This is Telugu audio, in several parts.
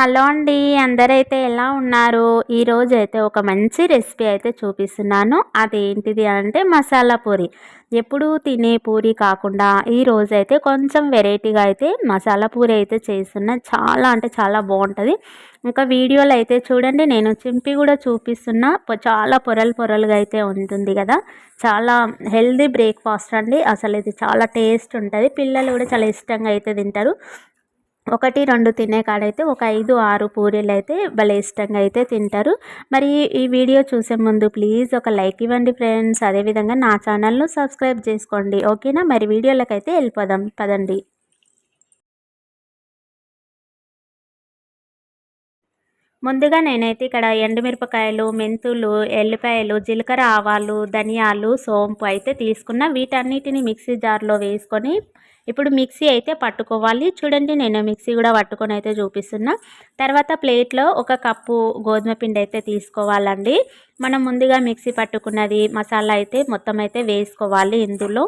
హలో అండి అందరైతే ఎలా ఉన్నారు? ఈరోజు అయితే ఒక మంచి రెసిపీ అయితే చూపిస్తున్నాను. అదేంటిది అంటే మసాలా పూరి. ఎప్పుడు తినే పూరి కాకుండా ఈ అయితే కొంచెం వెరైటీగా అయితే మసాలా పూరి అయితే చేస్తున్నా. చాలా అంటే చాలా బాగుంటుంది. ఇంకా వీడియోలు అయితే చూడండి నేను చింపి కూడా చూపిస్తున్నా. చాలా పొరలు పొరలుగా అయితే ఉంటుంది కదా. చాలా హెల్దీ బ్రేక్ఫాస్ట్ అండి. అసలు ఇది చాలా టేస్ట్ ఉంటుంది. పిల్లలు కూడా చాలా ఇష్టంగా అయితే తింటారు. ఒకటి రెండు తినే కాడైతే ఒక ఐదు ఆరు పూరీలు అయితే భలే ఇష్టంగా అయితే తింటారు. మరి ఈ వీడియో చూసే ముందు ప్లీజ్ ఒక లైక్ ఇవ్వండి ఫ్రెండ్స్. అదేవిధంగా నా ఛానల్ను సబ్స్క్రైబ్ చేసుకోండి. ఓకేనా? మరి వీడియోలకైతే వెళ్ళిపోదాం. పదండి. ముందుగా నేనైతే ఇక్కడ ఎండుమిరపకాయలు మెంతులు ఎల్లిపాయలు జీలకర్ర ఆవాలు ధనియాలు సోంపు అయితే తీసుకున్న. వీటన్నిటిని మిక్సీ జార్లో వేసుకొని ఇప్పుడు మిక్సీ అయితే పట్టుకోవాలి. చూడండి నేను మిక్సీ కూడా పట్టుకొని అయితే చూపిస్తున్నా. తర్వాత ప్లేట్లో ఒక కప్పు గోధుమ పిండి అయితే తీసుకోవాలండి. మనం ముందుగా మిక్సీ పట్టుకున్నది మసాలా అయితే మొత్తం అయితే వేసుకోవాలి ఇందులో.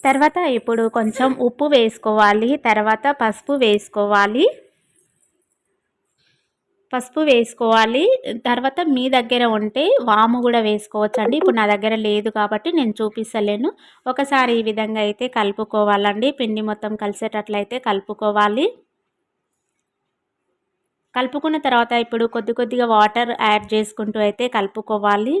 తర్వాత ఇప్పుడు కొంచెం ఉప్పు వేసుకోవాలి. తర్వాత పసుపు వేసుకోవాలి. పసుపు వేసుకోవాలి. తర్వాత మీ దగ్గర ఉంటే వాము కూడా వేసుకోవచ్చు అండి ఇప్పుడు నా దగ్గర లేదు కాబట్టి నేను చూపిస్తలేను. ఒకసారి ఈ విధంగా అయితే కలుపుకోవాలండి. పిండి మొత్తం కలిసేటట్లయితే కలుపుకోవాలి. కలుపుకున్న తర్వాత ఇప్పుడు కొద్ది కొద్దిగా వాటర్ యాడ్ చేసుకుంటూ అయితే కలుపుకోవాలి.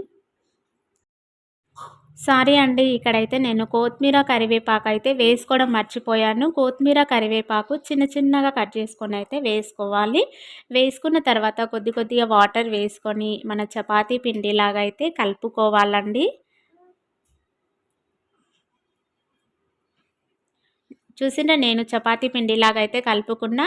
సారీ అండి ఇక్కడైతే నేను కొత్తిమీర కరివేపాకు అయితే వేసుకోవడం మర్చిపోయాను. కొత్తిమీర కరివేపాకు చిన్న చిన్నగా కట్ చేసుకొని అయితే వేసుకోవాలి. వేసుకున్న తర్వాత కొద్ది కొద్దిగా వాటర్ వేసుకొని మన చపాతీ పిండిలాగా అయితే కలుపుకోవాలండి. చూసిన నేను చపాతీ పిండిలాగా అయితే కలుపుకున్న.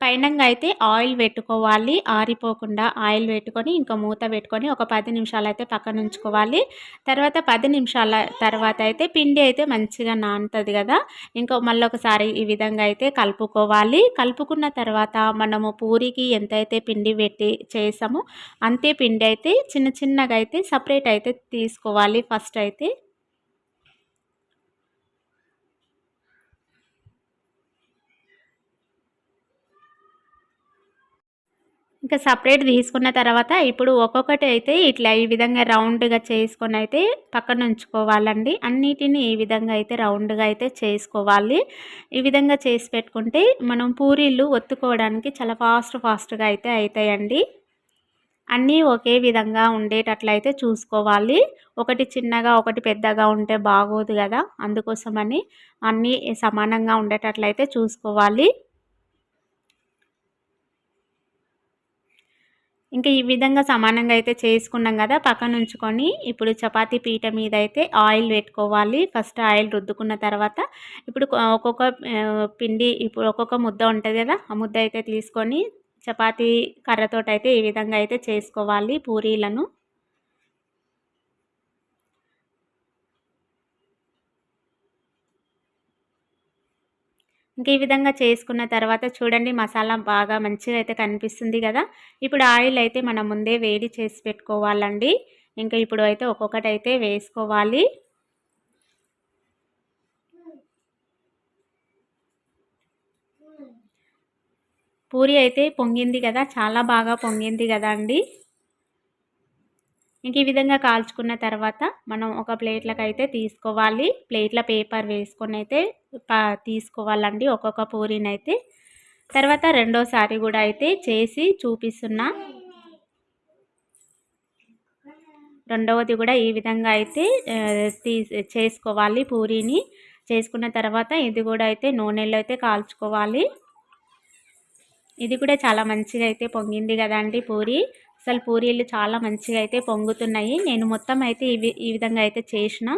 పైనంగా అయితే ఆయిల్ పెట్టుకోవాలి ఆరిపోకుండా ఆయిల్ పెట్టుకొని ఇంకా మూత పెట్టుకొని ఒక పది నిమిషాలు అయితే పక్కన ఉంచుకోవాలి. తర్వాత పది నిమిషాల తర్వాత అయితే పిండి అయితే మంచిగా నానుతుంది కదా. ఇంకా మళ్ళీ ఒకసారి ఈ విధంగా అయితే కలుపుకోవాలి. కలుపుకున్న తర్వాత మనము పూరికి ఎంతైతే పిండి పెట్టి చేసామో అంతే పిండి అయితే చిన్న చిన్నగా అయితే సపరేట్ అయితే తీసుకోవాలి ఫస్ట్ అయితే. ఇంకా సపరేట్ తీసుకున్న తర్వాత ఇప్పుడు ఒక్కొక్కటి అయితే ఇట్లా ఈ విధంగా రౌండ్గా చేసుకొని అయితే పక్కన ఉంచుకోవాలండి. అన్నిటిని ఈ విధంగా అయితే రౌండ్గా అయితే చేసుకోవాలి. ఈ విధంగా చేసి పెట్టుకుంటే మనం పూరీలు ఒత్తుకోవడానికి చాలా ఫాస్ట్ ఫాస్ట్గా అయితే అవుతాయండి. అన్నీ ఒకే విధంగా ఉండేటట్లయితే చూసుకోవాలి. ఒకటి చిన్నగా ఒకటి పెద్దగా ఉంటే బాగోదు కదా. అందుకోసమని అన్నీ సమానంగా ఉండేటట్లయితే చూసుకోవాలి. ఇంకా ఈ విధంగా సమానంగా అయితే చేసుకున్నాం కదా పక్కన ఉంచుకొని ఇప్పుడు చపాతీ పీట మీద అయితే ఆయిల్ పెట్టుకోవాలి. ఫస్ట్ ఆయిల్ రుద్దుకున్న తర్వాత ఇప్పుడు ఒక్కొక్క పిండి ఇప్పుడు ఒక్కొక్క ముద్ద ఉంటుంది కదా ఆ ముద్ద అయితే తీసుకొని చపాతీ కర్రతోటి అయితే ఈ విధంగా అయితే చేసుకోవాలి పూరీలను. ఇంక ఈ విధంగా చేసుకున్న తర్వాత చూడండి మసాలా బాగా మంచిగా అయితే కనిపిస్తుంది కదా. ఇప్పుడు ఆయిల్ అయితే మనం ముందే వేడి చేసి పెట్టుకోవాలండి. ఇంకా ఇప్పుడు అయితే ఒక్కొక్కటి అయితే వేసుకోవాలి. పూరి అయితే పొంగింది కదా చాలా బాగా పొంగింది కదా అండి. ఇంక ఈ విధంగా కాల్చుకున్న తర్వాత మనం ఒక ప్లేట్లకు అయితే తీసుకోవాలి. ప్లేట్ల పేపర్ వేసుకొని అయితే తీసుకోవాలండి ఒక్కొక్క పూరిని అయితే తర్వాత రెండోసారి కూడా అయితే చేసి చూపిస్తున్నా రెండవది కూడా ఈ విధంగా అయితే తీ చేసుకోవాలి పూరీని. చేసుకున్న తర్వాత ఇది కూడా అయితే నూనెలో అయితే కాల్చుకోవాలి. ఇది కూడా చాలా మంచిగా అయితే పొంగింది కదండి పూరి. అసలు పూరీలు చాలా మంచిగా అయితే పొంగుతున్నాయి. నేను మొత్తం అయితే ఇవి ఈ విధంగా అయితే చేసిన.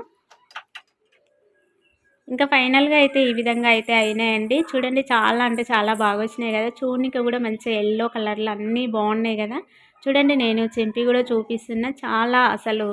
ఇంకా ఫైనల్గా అయితే ఈ విధంగా అయితే అయినాయండి. చూడండి చాలా అంటే చాలా బాగా వచ్చినాయి కదా. చూడనికి కూడా మంచిగా ఎల్లో కలర్లు అన్నీ బాగున్నాయి కదా. చూడండి నేను చెంపి కూడా చూపిస్తున్నా. చాలా అసలు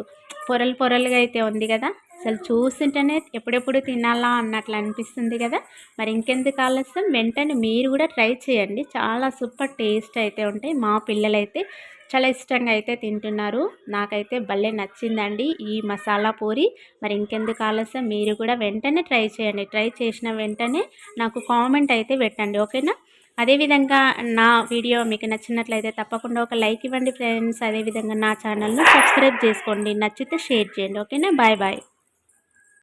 పొరలు పొరలుగా అయితే ఉంది కదా. అసలు చూస్తుంటేనే ఎప్పుడెప్పుడు తినాలా అన్నట్లు అనిపిస్తుంది కదా. మరి ఇంకెందుకు ఆలస్యం? వెంటనే మీరు కూడా ట్రై చేయండి. చాలా సూపర్ టేస్ట్ అయితే ఉంటాయి మా పిల్లలైతే. చాలా ఇష్టంగా అయితే తింటున్నారు. నాకైతే భలే నచ్చిందండి ఈ మసాలా పూరి. మరి ఇంకెందుకు ఆలస్యం? మీరు కూడా వెంటనే ట్రై చేయండి. ట్రై చేసిన వెంటనే నాకు కామెంట్ అయితే పెట్టండి. ఓకేనా? అదేవిధంగా నా వీడియో మీకు నచ్చినట్లయితే తప్పకుండా ఒక లైక్ ఇవ్వండి ఫ్రెండ్స్. అదేవిధంగా నా ఛానల్ను సబ్స్క్రైబ్ చేసుకోండి. నచ్చితే షేర్ చేయండి. ఓకేనా? Bye bye.